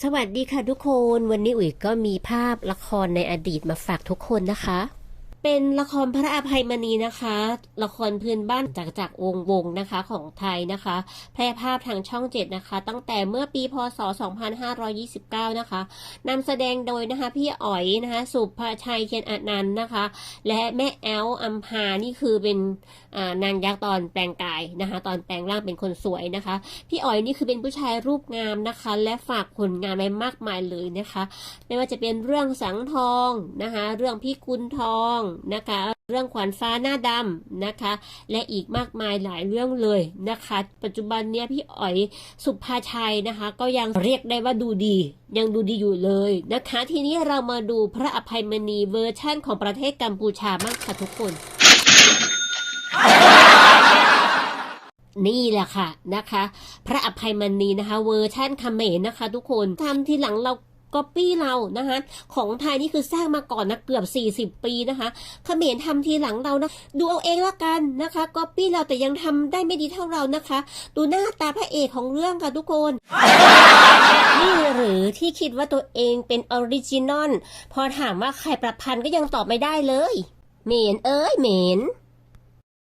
สวัสดีค่ะทุกคน วันนี้อุ๋ยก็มีภาพละครในอดีตมาฝากทุกคนนะคะ เป็นละครพระอภัยมณีนะคะ ละครพื้นบ้านจากจากวงวงนะคะของไทยนะคะ แพร่ภาพทางช่องเจ็ดนะคะ ตั้งแต่เมื่อปีพศ 2529 นะคะนำแสดงโดยนะคะพี่อ๋อยนะคะ สุภชัยเทียนอนันต์นะคะ และแม่แอลอัมพานี่คือเป็นนางยักษ์ตอนแปลงกายนะคะ ตอนแปลงร่างเป็นคนสวยนะคะ พี่อ๋อยนี่คือเป็นผู้ชายรูปงามนะคะ และฝากผลงานไว้มากมายเลยนะคะ ไม่ว่าจะเป็นเรื่องสังทองนะคะ เรื่องพี่กุลทองนะคะ เรื่องขวัญฟ้าหน้าดำนะคะ และอีกมากมายหลายเรื่องเลยนะคะ ปัจจุบันเนี้ยพี่อ๋อยสุภาชัยนะคะ ก็ยังเรียกได้ว่าดูดี ยังดูดีอยู่เลยนะคะ ทีนี้เรามาดูพระอภัยมณีเวอร์ชั่นของประเทศกัมพูชามากค่ะทุกคนนี่แหละค่ะนะคะ พระอภัยมณีนะคะ เวอร์ชั่นเมรนะคะ ทุกคนทำทีหลังเรา ก๊อปปี้เรานะคะของไทยนี่คือสร้างมาก่อนนะเกือบ 40 ปีนะคะเขมรทำทีหลังเรานะดูเอาเองละกันนะคะก๊อปปี้เราแต่ยังทำได้ไม่ดีเท่าเรานะคะ ดูหน้าตาพระเอกของเรื่องค่ะทุกคนนี่หรือที่คิดว่าตัวเองเป็นออริจินอลพอถามว่าใครประพันธ์ก็ยังตอบไม่ได้เลยเหมนเอ้ยเหมน